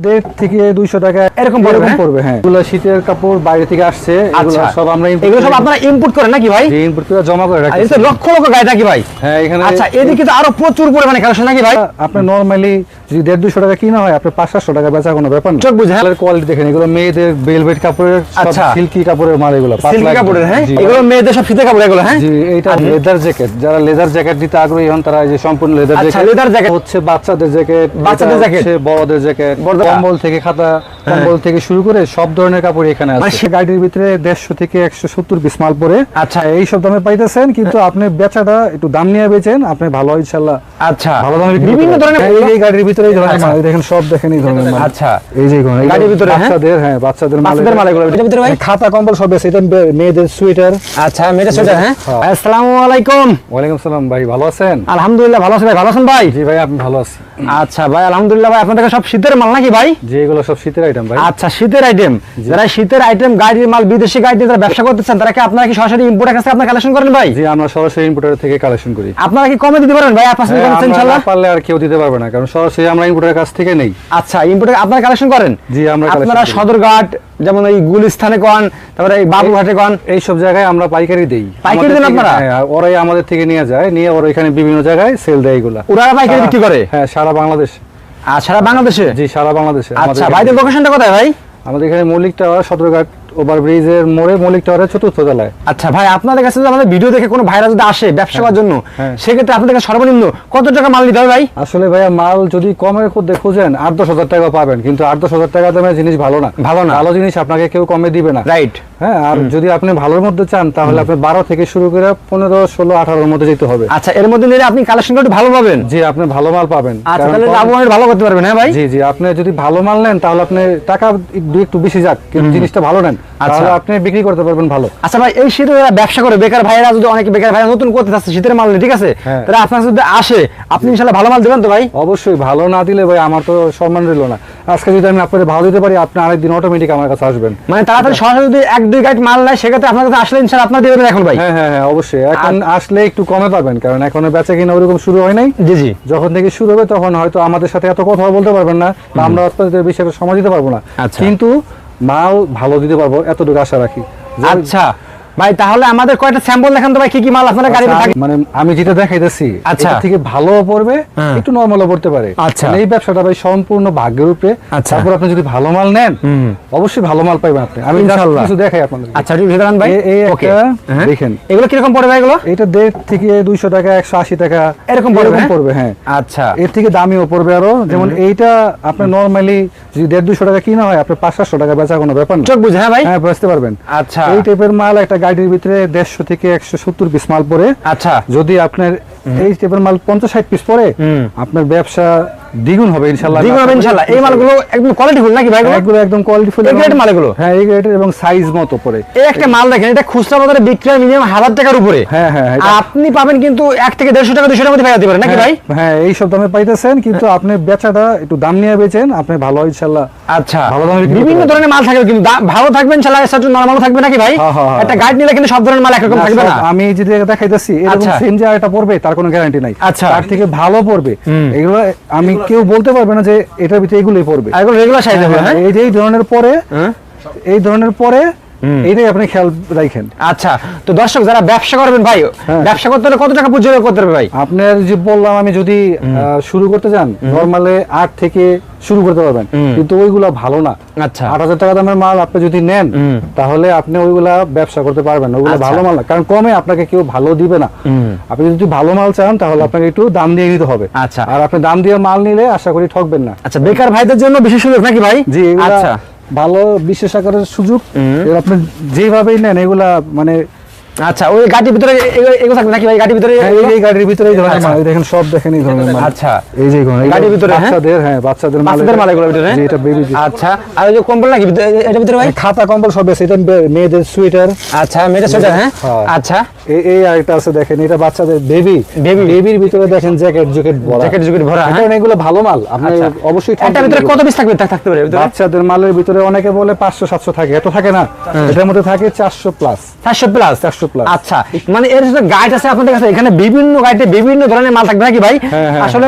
দেড় থেকে দুইশো টাকা এরকম পড়বে? পড়বে হ্যাঁ। এগুলো শীতের কাপড় বাইরে থেকে আসছে এগুলো আচ্ছা। সব আমরা এগুলো সব আপনারা ইম্পোর্ট করেন নাকি ভাই? যে করে জমা করে রাখি লক্ষ লক্ষ গাড়ি নাকি ভাই? হ্যাঁ এখানে আচ্ছা এদিকে তো আরও প্রচুর পরিমাণে কালেকশন নাকি ভাই? আপনার নরমালি যদি দেড় দুশো টাকা কিনা হয় আপনার পাঁচ সাতশো টাকা বেচা কোনো ব্যাপার না। চোখ বুঝে, হ্যাঁ? কোয়ালিটি দেখেন এগুলো মেয়েদের বেলভেট কাপড়ের আচ্ছা। সিল্কি কাপড়ের মাল এগুলো কাপড়ের হ্যাঁ? এগুলো মেয়েদের সব কাপড় এগুলো হ্যাঁ? জি এইটা লেদার জ্যাকেট যারা লেদার জ্যাকেট দিতে আগ্রহী হন তারা এই যে সম্পূর্ণ লেদার আচ্ছা, জ্যাকেট। হচ্ছে বাচ্চাদের জ্যাকেট বাচ্চাদের এটা বড়দের জ্যাকেট বড়দের- কম্বল থেকে খাতা কম্বল থেকে শুরু করে সব ধরনের কাপড় এখানে মানে আছে। গাড়ির ভিতরে দেড়শো থেকে একশো সত্তর পিস মাল পরে আচ্ছা। এই সব দামে পাইতেছেন কিন্তু আপনি বেচাটা একটু দাম নিয়ে বেচেন আপনি ভালো ইনশাল্লাহ আচ্ছা। ভালো দামে বিভিন্ন ধরনের এই- গাড়ির ভিতরে আচ্ছা। দেখেন সব দেখেন এই ধরনের আচ্ছা। এই যে গাড়ির ভিতরে, হ্যাঁ? বাচ্চাদের হ্যাঁ বাচ্চাদের মাল বাচ্চাদের মাল এগুলো এটার ভিতরে। ভাই খাতা কম্বল সব আছে এটা মেয়েদের সোয়েটার আচ্ছা মেয়েদের সোয়েটার হ্যাঁ? হ্যাঁ। আসসালামু আলাইকুম। ওয়ালাইকুম সালাম ভাই ভালো আছেন? আলহামদুলিল্লাহ ভালো আছেন ভাই ভালো আছেন ভাই? জি ভাই আপনি ভালো আছি। আচ্ছা ভাই আলহামদুলিল্লাহ ভাই আপনাদের সব শীতের মাল নাকি ভাই? যে এগুলো সব শীতের আইটেম ভাই। আচ্ছা শীতের আইটেম যারা শীতের আইটেম গাড়ির মাল বিদেশি গাড়ি দিয়ে যারা ব্যবসা করতেছেন তারা কি আপনারা কি সরাসরি ইম্পোর্টের কাছে আপনারা কালেকশন করেন ভাই? জি আমরা সরাসরি ইম্পোর্টার থেকে কালেকশন করি। আপনারা কি কমে দিতে পারেন ভাই? আপনার হ্যাঁ, ইনশাআল্লাহ? পারলে আর কেউ দিতে পারবে না কারণ সরাসরি আমরা ইম্পোর্টারের কাছ থেকে নেই। আচ্ছা ইম্পোর্টে আপনারা কালেকশন করেন? জি, আমরা আপনারা সদরঘাট যেমন এই গুলিস্থানে কন তারপরে এই বাবুঘাটে কন এই সব জায়গায় আমরা পাইকারি দেই। পাইকারি দেন আপনারা? হ্যাঁ, ওরাই আমাদের থেকে নিয়ে যায় নিয়ে ওরা এখানে বিভিন্ন জায়গায় সেল দেয় এগুলা। ওরা পাইকারি বিক্রি করে? হ্যাঁ সারা বাংলাদেশ। আর সারা বাংলাদেশে? জি সারা বাংলাদেশে। আচ্ছা ভাইদের লোকেশনটা কোথায় ভাই? আমাদের এখানে মৌলিক টাওয়ার সদরঘাট ওভার ব্রিজের মোড়ে মৌলিক টাওয়ারের চতুর্থ তলায়। আচ্ছা ভাই আপনাদের কাছে যদি আমাদের ভিডিও দেখে কোনো ভাইরা যদি আসে ব্যবসা করার জন্য হ্যাঁ। সেক্ষেত্রে আপনাদের কাছে সর্বনিম্ন কত টাকা মাল নিতে হবে ভাই? আসলে ভাইয়া মাল যদি কমে খুঁজে খুঁজেন আট দশ হাজার টাকা পাবেন কিন্তু আট দশ হাজার টাকা দামের জিনিস ভালো না। ভালো না। ভালো জিনিস আপনাকে কেউ কমে দিবে না। রাইট হ্যাঁ আর যদি আপনি ভালোর মধ্যে চান তাহলে আপনি বারো থেকে শুরু করে পনেরো ষোলো আঠারোর মধ্যে যেতে হবে। আচ্ছা এর মধ্যে নিলে আপনি কালেকশন একটু ভালো পাবেন? জি আপনি ভালো মাল পাবেন। আচ্ছা তাহলে ভালো করতে পারবেন হ্যাঁ ভাই? জি জি আপনি যদি ভালো মাল নেন তাহলে আপনি টাকা একটু বেশি যাক কিন্তু জিনিসটা ভালো নেন আচ্ছা। তাহলে আপনি বিক্রি করতে পারবেন ভালো। আচ্ছা ভাই এই শীতে যারা ব্যবসা করে বেকার ভাইরা যদি অনেক বেকার ভাইরা নতুন করতে চাচ্ছে শীতের মাল ঠিক আছে? হ্যাঁ। তাহলে আপনার যদি আসে আপনি ইনশাল্লাহ ভালো মাল দেবেন তো ভাই? অবশ্যই ভালো না দিলে ভাই আমার তো সম্মান রইল না। আজকে যদি আমি আপনাদের ভালো দিতে পারি আপনি আরেকদিন অটোমেটিক আমার কাছে আসবেন। মানে তাড়াতাড়ি সরাসরি যদি এক দুই গাইড মাল নাই সেক্ষেত্রে আপনার কাছে আসলে ইনশাল আপনার দেবেন এখন ভাই। হ্যাঁ হ্যাঁ হ্যাঁ অবশ্যই। এখন আসলে একটু কমে পাবেন কারণ এখন বেচা কিনা ওরকম শুরু হয় নাই। জি জি। যখন থেকে শুরু হবে তখন হয়তো আমাদের সাথে এত কথা বলতে পারবেন না বা আমরা আপনাদের বিষয়ে সময় দিতে পারব না। আচ্ছা। কিন্তু মাল ভালো দিতে পারব এতটুকু আশা রাখি। আচ্ছা। ভাই তাহলে আমাদের কয়টা স্যাম্পল দেখান তো ভাই কি কি মাল আপনার গাড়িতে থাকে? মানে আমি যেটা দেখাইতেছি আচ্ছা। থেকে ভালো পড়বে হ্যাঁ। একটু নর্মালও পড়তে পারে। আচ্ছা। মানে এই ব্যবসাটা ভাই সম্পূর্ণ ভাগ্যের উপরে। আচ্ছা। তারপর আপনি যদি ভালো মাল নেন অবশ্যই ভালো মাল পাইবেন আপনি। আমি ইনশাআল্লাহ। কিছু দেখাই আপনাদের আচ্ছা ভেতরে ভাই। এই- একটা হ্যাঁ। দেখেন। এগুলো কীরকম পড়ে ভাই এগুলো? এটা দেড় থেকে দুইশো টাকা একশো আশি টাকা। এরকম পড়বে, হ্যাঁ? পড়বে হ্যাঁ। আচ্ছা। এর থেকে দামিও পড়বে আরও। যেমন এইটা আপনার নরমালি যদি দেড় দুশো টাকা কিনা হয় পাঁচ সাতশো টাকা বেচা কোনো ব্যাপার না। চোখ বুঝে হ্যাঁ ভাই? হ্যাঁ বুঝতে পারবেন। আচ্ছা। এই টাইপের মাল একটা গাড়ির ভিতরে দেড়শো থেকে একশো সত্তর পিস মাল পরে আচ্ছা। যদি আপনার এই টাইপের মাল পঞ্চাশ ষাট পিস পরে আপনার ব্যবসা দ্বিগুণ হবে ইনশাল্লাহ। দ্বিগুণ হবে ইনশাল্লাহ। এই মালগুলো একদম কোয়ালিটি নাকি ভাই এগুলো? এগুলো একদম কোয়ালিটি এই grade মাল হ্যাঁ এই গ্রেডের এবং সাইজ মতো পরে। এই একটা মাল দেখেন এটা খুচরা বাজারে বিক্রি মিনিমাম হাজার টাকার উপরে। হ্যাঁ হ্যাঁ আপনি পাবেন কিন্তু এক থেকে দেড়শো টাকা দুশো টাকা মধ্যে পাইতে পারেন নাকি ভাই? হ্যাঁ এই সব দামে পাইতেছেন কিন্তু আপনি বেচাটা একটু দাম নিয়ে বেচেন আপনি ভালো ইনশাল্লাহ। আচ্ছা। ভালো দামে বিভিন্ন ধরনের মাল থাকবে কিন্তু ভালো থাকবেন চালা এর সাথে নরমাল থাকবে নাকি ভাই। একটা গাইড নিলে কিন্তু সব ধরনের মাল একরকম থাকবে না? আমি যদি দেখাইতেছি এরকম আচ্ছা। সেম যে এটা পড়বে তার কোনো গ্যারান্টি নাই আচ্ছা। তার থেকে ভালো পড়বে এগুলো আমি কেউ বলতে পারবে না যে এটার ভিতরে এগুলোই পড়বে আর এগুলো রেগুলার সাইজ হবে এই যে এই ধরনের পরে হ্যাঁ? এই ধরনের পরে। এইটাই আপনি খেয়াল রাখেন। আচ্ছা তো দর্শক যারা ব্যবসা করবেন ভাই হ্যাঁ। ব্যবসা করতে হলে কত টাকা পুঁজি করতে হবে ভাই? আপনার যে বললাম আমি যদি শুরু করতে চান নর্মালে আট থেকে শুরু করতে পারবেন। কিন্তু ওইগুলা ভালো না। আচ্ছা। আট হাজার টাকা দামের মাল আপনি যদি নেন তাহলে আপনি ওইগুলা ব্যবসা করতে পারবেন। ওইগুলা আচ্ছা। ভালো মাল না। কারণ কমে আপনাকে কেউ ভালো দিবে না। আপনি যদি ভালো মাল চান তাহলে আপনাকে একটু দাম দিয়ে নিতে হবে। আচ্ছা। আর আপনি দাম দিয়ে মাল নিলে আশা করি ঠকবেন না। আচ্ছা বেকার ভাইদের জন্য বিশেষ সুযোগ নাকি ভাই? জি আচ্ছা। ভালো বিশেষ আকারের সুযোগ। আপনি যেভাবেই নেন এগুলা মানে আচ্ছা ওই গাড়ির ভিতরে এগুলো- এগুলো থাকবে নাকি ভাই? গাড়ির ভিতরে হ্যাঁ, এই- গাড়ির ভিতরে এই ধরনের আচ্ছা। মাল দেখেন সব দেখেন এই ধরনের মাল। আচ্ছা। এই যে এগুলো, এগুলো গাড়ির ভিতরে, হ্যাঁ? বাচ্চাদের হ্যাঁ বাচ্চাদের মাল বাচ্চাদের মাল এগুলোর ভিতরে, হ্যাঁ? এটা বেবি আচ্ছা আর ওই যে কম্বল নাকি? এটার ভিতরে ভাই? খাতা কম্বল সব আছে এটা মেয়েদের সোয়েটার আচ্ছা মেয়েটা সোয়েটার হ্যাঁ। আচ্ছা। এই এই আরেকটা আছে দেখেন এটা বাচ্চাদের বেবি Baby। বেবির ভিতরে দেখেন জ্যাকেট জ্যাকেট ভরা। জ্যাকেট জুকেট ভরা হ্যাঁ? এগুলো ভালো মাল। আপনি আচ্ছা। অবশ্যই একটা ভিতরে কত পিস থাকবে? থাকতে পারে বাচ্চাদের মালের ভিতরে অনেকে বলে পাঁচশো সাতশো থাকে এত থাকে না। এটার মধ্যে থাকে চারশো প্লাস চারশো প্লাস চারশো প্লাস আচ্ছা মানে এর সাথে গাইড আছে আপনাদের কাছে? এখানে বিভিন্ন গাইডে বিভিন্ন ধরনের মাল থাকবে নাকি ভাই? হ্যাঁ, হ্যাঁ, আসলে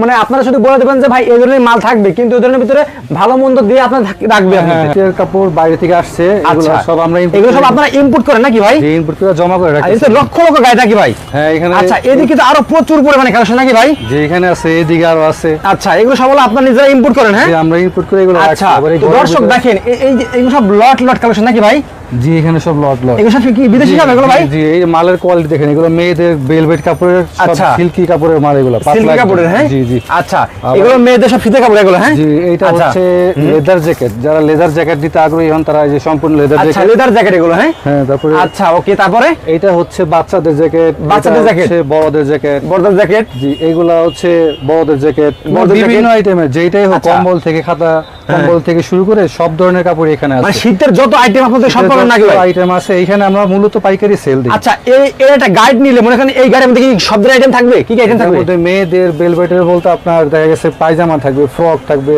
মানে আপনারা শুধু বলে দেবেন যে ভাই এই ধরনের মাল থাকবে। কিন্তু এই ধরনের ভিতরে ভালো মন্দ দিয়ে আপনার থাক- রাখবে হ্যাঁ আপনাদের। কাপড় বাইরে থেকে আসছে এগুলো আচ্ছা। সব আমরা এগুলো সব আপনারা ইম্পোর্ট করেন নাকি ভাই? যে ইনপুট করে জমা করে আর রাখি লক্ষ লক্ষ গাইড নাকি ভাই? হ্যাঁ এখানে আচ্ছা এদিকে তো আরও প্রচুর পরিমাণে কালেকশন নাকি ভাই? যে এখানে আছে এদিকে আরও আছে। আচ্ছা এগুলো সব হলো আপনারা নিজেরা ইম্পোর্ট করেন হ্যাঁ? আমরা ইনপুট করে এগুলো আচ্ছা দর্শক দেখেন এই যে এগুলো সব লট লট কালেকশন নাকি ভাই? জি এখানে সব লট লট এগুলো সব কি বিদেশি সব এগুলো ভাই? জি, এই মালের কোয়ালিটি দেখেন এগুলো মেয়েদের বেলভেট কাপড়ের আচ্ছা। সিল্কি কাপড়ের মাল এগুলো সিল্কি কাপড়ের হ্যাঁ? জি জি। আচ্ছা এগুলো মেয়েদের সব ফিতে কাপড় এগুলো হ্যাঁ? জি এইটা আচ্ছা। হচ্ছে লেদার জ্যাকেট যারা লেদার জ্যাকেট নিতে আগ্রহী হন তারা এই যে সম্পূর্ণ লেদার আচ্ছা লেদার জ্যাকেট এগুলো হ্যাঁ? হ্যাঁ তারপরে আচ্ছা ওকে তারপরে? এইটা হচ্ছে বাচ্চাদের জ্যাকেট বাচ্চাদের এটা জ্যাকেট। হচ্ছে বড়দের জ্যাকেট বর্দার জ্যাকেট জি এগুলা হচ্ছে বড়দের জ্যাকেট বড়দের বিভিন্ন জ্যাকেট। আইটেমের যেইটাই হোক আচ্ছা। কম্বল থেকে খাতা কম্বল থেকে শুরু করে সব ধরনের কাপড় এখানে মানে আছে। শীতের যত আইটেম আপনাদের সব পাবেন নাকি ভাই? আইটেম আছে এখানে আমরা মূলত পাইকারি সেল দিই। আচ্ছা এই এর একটা গাইড নিলে মনে করেন এই গাইডের মধ্যে কি সব ধরনের আইটেম থাকবে? কি কি আইটেম থাকবে? মেয়েদের বেলভেটের বলতে আপনার দেখা গেছে পায়জামা থাকবে ফ্রক থাকবে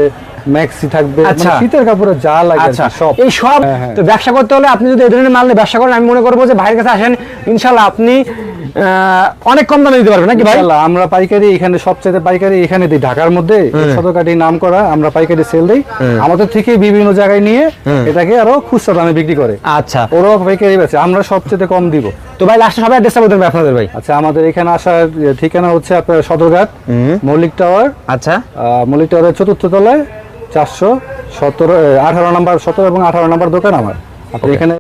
ম্যাক্সি থাকবে মানে আচ্ছা। শীতের কাপড়ে যা লাগে আচ্ছা। সব। এই সব হ্যাঁ, হ্যাঁ। তো ব্যবসা করতে হলে আপনি যদি এই ধরনের মাল নিয়ে ব্যবসা করেন আমি মনে করব যে ভাইয়ের কাছে আসেন ইনশাল্লাহ আপনি অনেক কম দামে দিতে পারবেন নাকি ভাই? আমরা পাইকারি এখানে সবচেয়ে পাইকারি এখানে দিই ঢাকার মধ্যে শতকাটি নাম করা আমরা পাইকারি সেল দিই। আমাদের থেকে বিভিন্ন জায়গায় নিয়ে এটাকে আরও খুচরা দামে বিক্রি করে। আচ্ছা। ওরাও পাইকারি বেচে আমরা সবচেয়ে কম দিব। তো ভাই লাস্টে সবাই অ্যাড্রেসটা বলতে আপনাদের ভাই। আচ্ছা আমাদের এখানে আসার ঠিকানা হচ্ছে আপনার সদরঘাট মল্লিক টাওয়ার আচ্ছা। আহ, মল্লিক টাওয়ারের চতুর্থ তলায় চারশো সতেরো আঠারো নাম্বার সতেরো এবং আঠারো নাম্বার দোকান আমার। আপনি এখানে